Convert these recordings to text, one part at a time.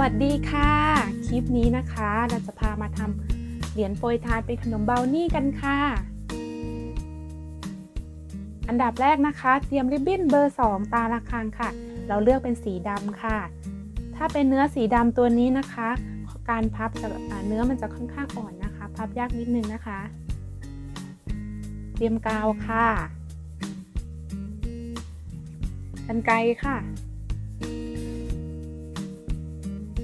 วัสดีค่ะ คลิปนี้นะคะเราจะพามาทำเหรียญโปรยทานเป็นขนมเบลนี่กันค่ะ อันดับแรกนะคะ เตรียมริบบิ้นเบอร์ 2 ตาละครังค่ะ เราเลือกเป็นสีดำค่ะ ถ้าเป็นเนื้อสีดำตัวนี้นะคะ การพับจะเนื้อมันจะค่อนข้างอ่อนนะคะ พับยากนิดนึงนะคะ เตรียมกาวค่ะกันไกรค่ะ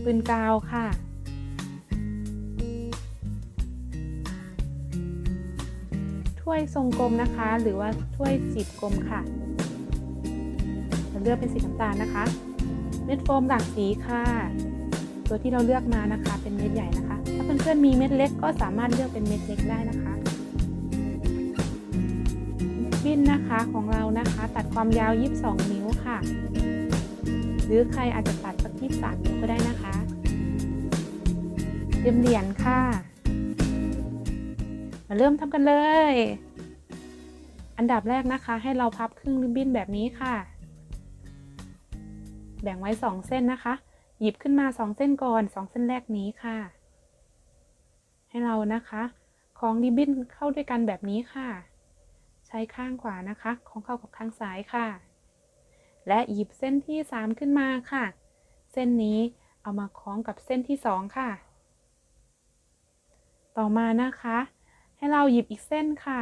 ปืนกาวค่ะ ถ้วยทรงกลมนะคะ หรือว่าถ้วยจีบกลมค่ะเราเลือกเป็นสีน้ำตาลนะคะ เม็ดโฟมหลากสีค่ะ ตัวที่เราเลือกมานะคะ เป็นเม็ดใหญ่นะคะ ถ้าเพื่อนๆมีเม็ดเล็กก็สามารถเลือกเป็นเม็ดเล็กได้นะคะบิ้นนะคะของเรานะคะ ตัดความยาว 22 นิ้วค่ะ หรือใครอาจจะตัดสักที่สามนิ้วก็ได้นะคะเตรียมเหรียญค่ะ มาเริ่มทำกันเลย อันดับแรกนะคะ ให้เราพับครึ่งริบบิ้นแบบนี้ค่ะ แบ่งไว้2เส้นนะคะ หยิบขึ้นมา2เส้นก่อน2เส้นแรกนี้ค่ะ ให้เรานะคะคล้องริบบิ้นเข้าด้วยกันแบบนี้ค่ะ ใช้ข้างขวานะคะคล้องเข้ากับข้างซ้ายค่ะ และหยิบเส้นที่ 3 ขึ้นมาค่ะ เส้นนี้เอามาคล้องกับเส้นที่ 2 ค่ะ ต่อมานะคะ ให้เราหยิบอีกเส้นค่ะ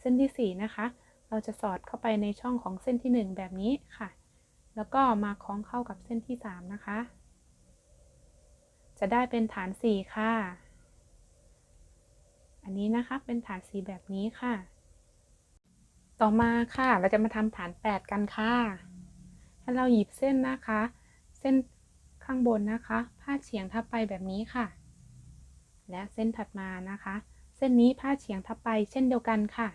เส้นที่ 4 นะคะ เราจะสอดเข้าไปในช่องของเส้นที่ 1 แบบนี้ค่ะ แล้วก็มาคล้องเข้ากับเส้นที่ 3 นะคะ จะได้เป็นฐาน 4 ค่ะ อันนี้นะคะเป็นฐาน 4 แบบนี้ค่ะ ต่อมาค่ะ เราจะมาทำฐาน 8 กันค่ะ ให้เราหยิบเส้นนะคะ เส้นข้างบนนะคะพาดเฉียงทับไปแบบนี้ค่ะ และเส้นถัดมานะคะ เส้นนี้พาดเฉียงทับไปเช่นเดียวกันค่ะ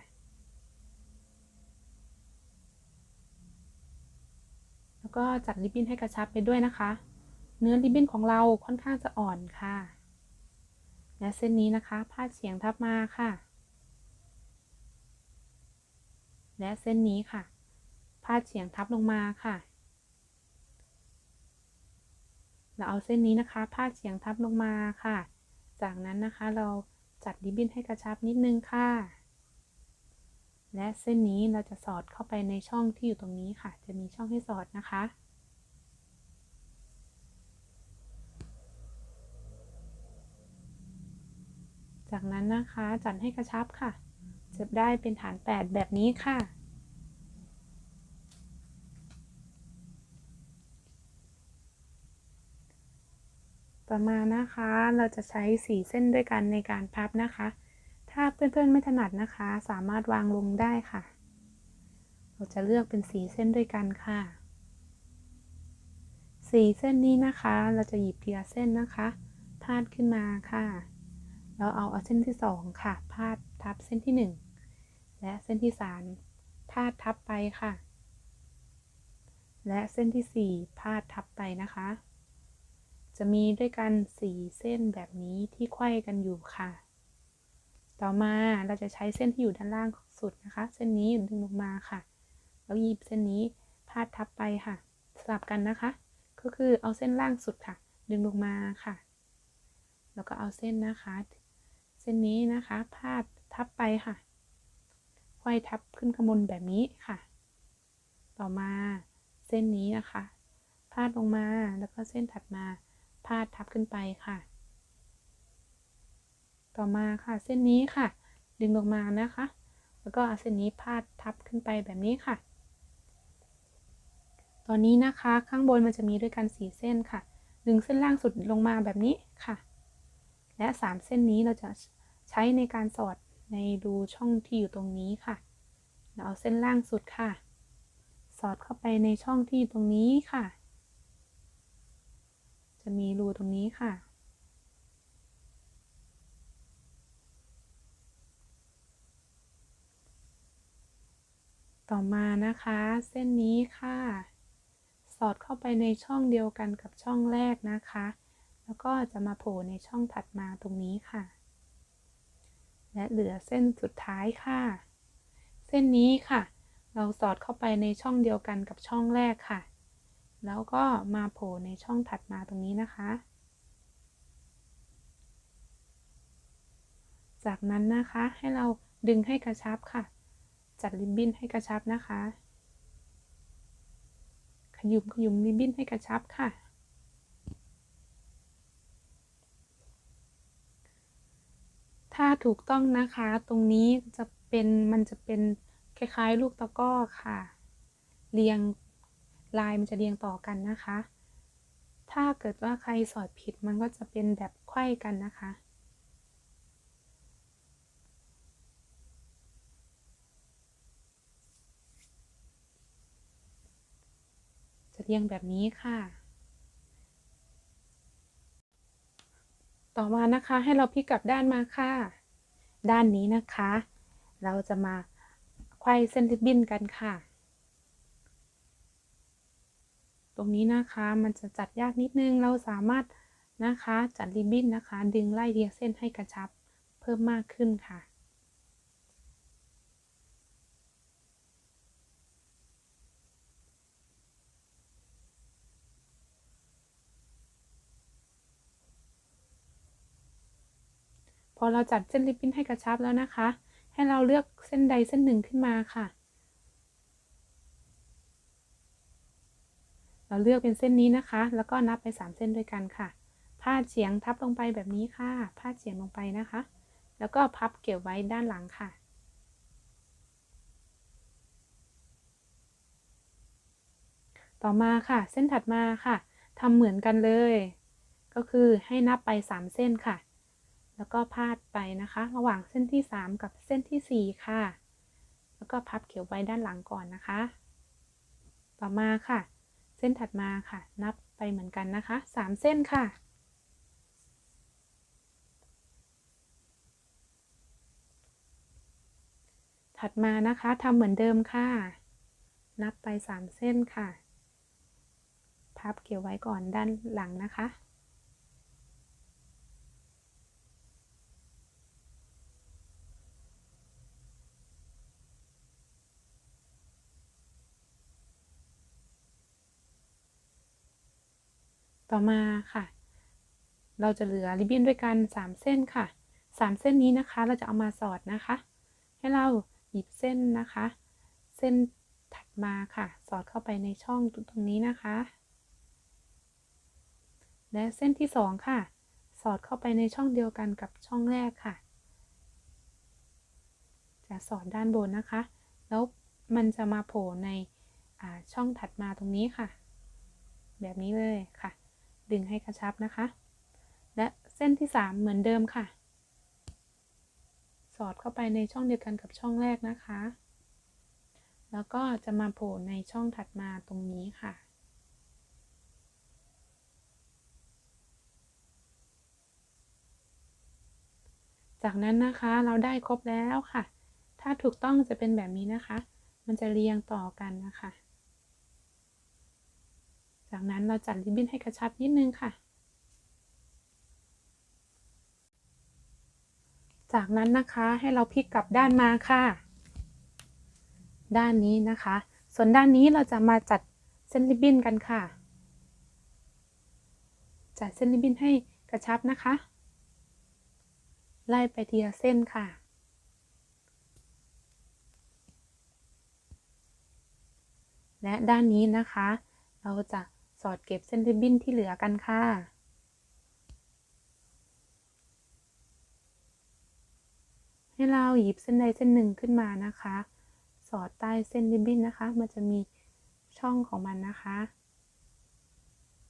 แล้วก็จัดริบบิ้นให้กระชับไปด้วยนะคะ เนื้อริบบิ้นของเราค่อนข้างจะอ่อนค่ะ และเส้นนี้นะคะพาดเฉียงทับมาค่ะ และเส้นนี้ค่ะพาดเฉียงทับลงมาค่ะ เราเอาเส้นนี้นะคะ พาดเฉียงทับลงมาค่ะ จากนั้นนะคะเราจัดริบบิ้นให้กระชับนิดนึงค่ะ และเส้นนี้เราจะสอดเข้าไปในช่องที่อยู่ตรงนี้ค่ะ จะมีช่องให้สอดนะคะ จากนั้นนะคะจัดให้กระชับค่ะจะได้เป็นฐาน 8 แบบนี้ค่ะ ต่อมานะคะเราจะใช้สีเส้นด้วยกันในการพับนะคะ ถ้าเพื่อนๆไม่ถนัดนะคะ สามารถวางลงได้ค่ะ เราจะเลือกเป็นสีเส้นด้วยกันค่ะ สีเส้นนี้นะคะ เราจะหยิบเทีละเส้นนะคะพาดขึ้นมาค่ะแล้วเอาเอาเส้นที่สองค่ะ พาดทับเส้นที่หนึ่งและเส้นที่สามพาดทับไปค่ะ และเส้นที่สี่พาดทับไปนะคะ จะมีด้วยกันสี่เส้นแบบนี้ที่ไขว้กันอยู่ค่ะ ต่อมาเราจะใช้เส้นที่อยู่ด้านล่างสุดนะคะ เส้นนี้ดึงลงมาค่ะ แล้วหยิบเส้นนี้พาดทับไปค่ะ สลับกันนะคะ ก็คือเอาเส้นล่างสุดค่ะ ดึงลงมาค่ะ แล้วก็เอาเส้นนะคะ เส้นนี้นะคะพาดทับไปค่ะไขว้ทับขึ้นข้างบนแบบนี้ค่ะ ต่อมาเส้นนี้นะคะ พาดลงมาแล้วก็เส้นถัดมา พาดทับขึ้นไปค่ะ ต่อมาค่ะเส้นนี้ค่ะ ดึงลงมานะคะ แล้วก็เอาเส้นนี้พาดทับขึ้นไปแบบนี้ค่ะ ตอนนี้นะคะข้างบนมันจะมีด้วยกันสีเส้นค่ะดึงเส้นล่างสุดลงมาแบบนี้ค่ะ และสามเส้นนี้เราจะใช้ในการสอดในรูช่องที่อยู่ตรงนี้ค่ะ เราเอาเส้นล่างสุดค่ะ สอดเข้าไปในช่องที่อยู่ตรงนี้ค่ะ จะมีรูตรงนี้ค่ะ ต่อมานะคะเส้นนี้ค่ะ สอดเข้าไปในช่องเดียวกันกับช่องแรกนะคะ แล้วก็จะมาโผล่ในช่องถัดมาตรงนี้ค่ะ และเหลือเส้นสุดท้ายค่ะ เส้นนี้ค่ะ เราสอดเข้าไปในช่องเดียวกันกับช่องแรกค่ะ แล้วก็มาโผล่ในช่องถัดมาตรงนี้นะคะ จากนั้นนะคะให้เราดึงให้กระชับค่ะ จัดริบบิ้นให้กระชับนะคะ ขยุมขยุมริบบิ้นให้กระชับค่ะถ้าถูกต้องนะคะตรงนี้จะเป็นมันจะเป็นคล้ายๆ ลูกตะก้อค่ะ เรียง ลายมันจะเรียงต่อกันนะคะ ถ้าเกิดว่าใครสอดผิดมันก็จะเป็นแบบไขว้กันนะคะ จะเรียงแบบนี้ค่ะ ต่อมานะคะให้เราพลิกกลับด้านมาค่ะ ด้านนี้นะคะ เราจะมาไขว้เส้นริบบิ้นกันค่ะ ตรงนี้นะคะมันจะจัดยากนิดนึงเราสามารถนะคะจัดริบบิ้นนะคะ ดึงไล่เรียงเส้นให้กระชับเพิ่มมากขึ้นค่ะ พอเราจัดเส้นริบบิ้นให้กระชับแล้วนะคะ ให้เราเลือกเส้นใดเส้นหนึ่งขึ้นมาค่ะ เราเลือกเป็นเส้นนี้นะคะ แล้วก็นับไป 3 เส้นด้วยกันค่ะ พาดเฉียงทับลงไปแบบนี้ค่ะ พาดเฉียงลงไปนะคะ แล้วก็พับเก็บไว้ด้านหลังค่ะ ต่อมาค่ะ เส้นถัดมาค่ะทำเหมือนกันเลย ก็คือให้นับไป 3 เส้นค่ะ แล้วก็พาดไปนะคะ ระหว่างเส้นที่ 3 กับเส้นที่ 4 ค่ะ แล้วก็พับเขียวไว้ด้านหลังก่อนนะคะ ต่อมาค่ะ เส้นถัดมาค่ะ นับไปเหมือนกันนะคะ 3 เส้นค่ะ ถัดมานะคะทำเหมือนเดิมค่ะ นับไป 3 เส้นค่ะ พับเกี่ยวไว้ก่อนด้านหลังนะคะ ต่อมาค่ะ เราจะเหลือริบบิ้นด้วยกัน 3 เส้นค่ะ 3 เส้นนี้นะคะ เราจะเอามาสอดนะคะ ให้เราหยิบเส้นนะคะ เส้นถัดมาค่ะ สอดเข้าไปในช่องตรงนี้นะคะ และเส้นที่ 2 ค่ะ สอดเข้าไปในช่องเดียวกันกับช่องแรกค่ะ จะสอดด้านบนนะคะ แล้วมันจะมาโผล่ในช่องถัดมาตรงนี้ค่ะ แบบนี้เลยค่ะ ดึงให้กระชับนะคะ และเส้นที่ 3 เหมือนเดิมค่ะ สอดเข้าไปในช่องเดียวกันกับช่องแรกนะคะ แล้วก็จะมาโผล่ในช่องถัดมาตรงนี้ค่ะ จากนั้นนะคะเราได้ครบแล้วค่ะ ถ้าถูกต้องจะเป็นแบบนี้นะคะ มันจะเรียงต่อกันนะคะ จากนั้นเราจัดริบบิ้นให้กระชับนิดนึงค่ะ จากนั้นนะคะให้เราพลิกกลับด้านมาค่ะ ด้านนี้นะคะ ส่วนด้านนี้เราจะมาจัดเส้นริบบิ้นกันค่ะ จัดเส้นริบบิ้นให้กระชับนะคะ ไล่ไปทีละเส้นค่ะและด้านนี้นะคะ เราจะ สอดเก็บเส้นริบบิ้นที่เหลือกันค่ะ ให้เราหยิบเส้นใดเส้นหนึ่งขึ้นมานะคะ สอดใต้เส้นริบบิ้นนะคะ มันจะมีช่องของมันนะคะ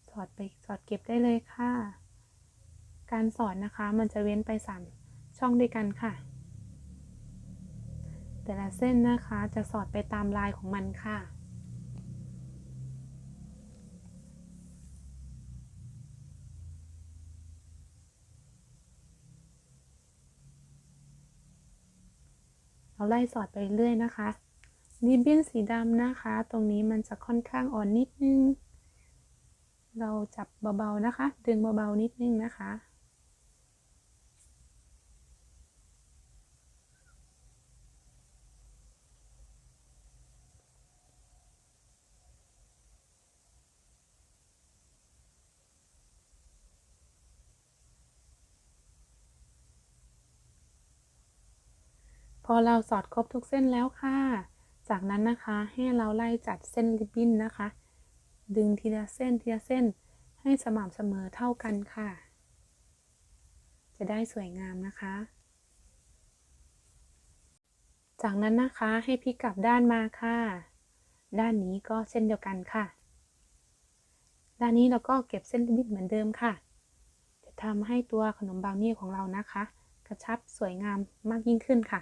สอดไปสอดเก็บได้เลยค่ะ การสอดนะคะมันจะเว้นไป3ช่องด้วยกันค่ะ แต่ละเส้นนะคะจะสอดไปตามลายของมันค่ะ ไล่สอดไปเรื่อยนะคะ ริบบิ้นสีดำนะคะ ตรงนี้มันจะค่อนข้างอ่อนนิดนึง เราจับเบาๆนะคะ ดึงเบาๆนิดนึงนะคะ พอเราสอดครบทุกเส้นแล้วค่ะ จากนั้นนะคะให้เราไล่จัดเส้นริบบิ้นนะคะ ดึงทีละเส้นทีละเส้น ให้สม่ำเสมอเท่ากันค่ะ จะได้สวยงามนะคะ จากนั้นนะคะให้พลิกกลับด้านมาค่ะ ด้านนี้ก็เช่นเดียวกันค่ะ ด้านนี้เราก็เก็บเส้นริบบิ้นเหมือนเดิมค่ะ จะทำให้ตัวขนมบราวนี่ของเรานะคะ กระชับสวยงามมากยิ่งขึ้นค่ะ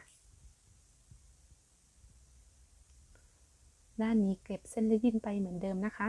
ด้านนี้เก็บเส้นและยินไปเหมือนเดิมนะคะ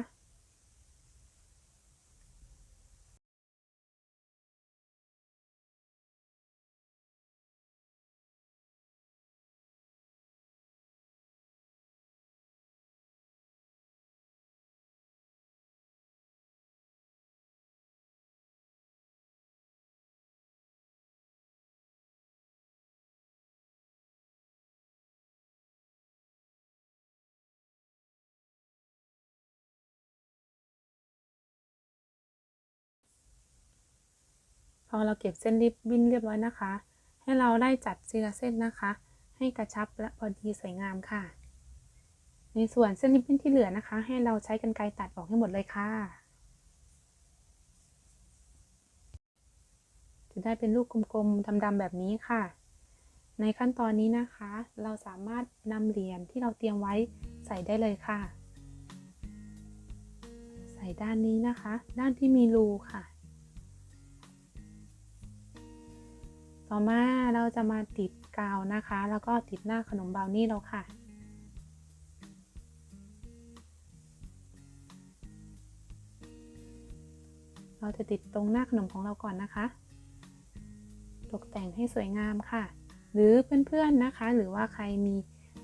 อเราเก็บเส้นริบบิ้นเรียบร้อยนะคะ ให้เราได้จัดซีละเส้นนะคะ ให้กระชับและพอดีสวยงามค่ะ ในส่วนเส้นริบบิ้นที่เหลือนะคะ ให้เราใช้กรรไกรตัดออกให้หมดเลยค่ะ จะได้เป็นลูกกลมๆดำๆแบบนี้ค่ะ ในขั้นตอนนี้นะคะ เราสามารถนำเหรียญที่เราเตรียมไว้ใส่ได้เลยค่ะ ใส่ด้านนี้นะคะ ด้านที่มีรูค่ะ ต่อมาเราจะมาติดกาวนะคะ แล้วก็ติดหน้าขนมบราวนี่เราค่ะ เราจะติดตรงหน้าขนมของเราก่อนนะคะ ตกแต่งให้สวยงามค่ะ หรือเพื่อนๆนะคะ หรือว่าใครมี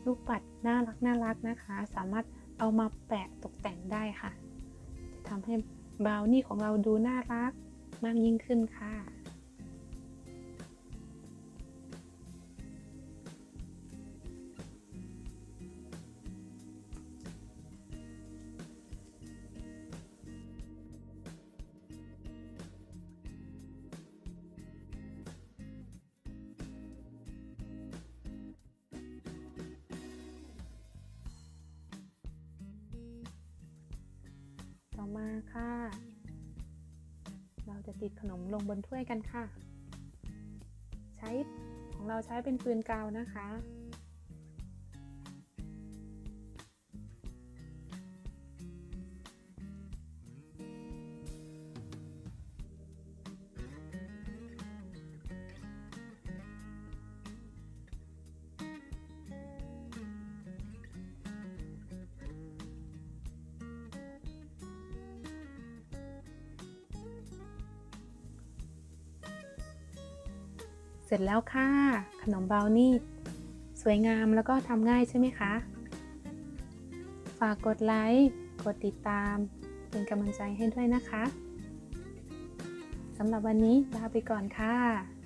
ลูกปัดน่ารักน่ารักนะคะ สามารถเอามาแปะตกแต่งได้ค่ะ จะทำให้บราวนี่ของเราดูน่ารักมากยิ่งขึ้นค่ะ มาค่ะ เราจะติดขนมลงบนถ้วยกันค่ะ ใช้ของเราใช้เป็นปืนกาวนะคะ ร็จแล้วค่ะ ขนมบราวนี่สวยงามแล้วก็ทำง่ายใช่ไหมคะ ฝากกดไลค์กดติดตาม เป็นกำลังใจให้ด้วยนะคะสำหรับวันนี้ลาไปก่อนค่ะ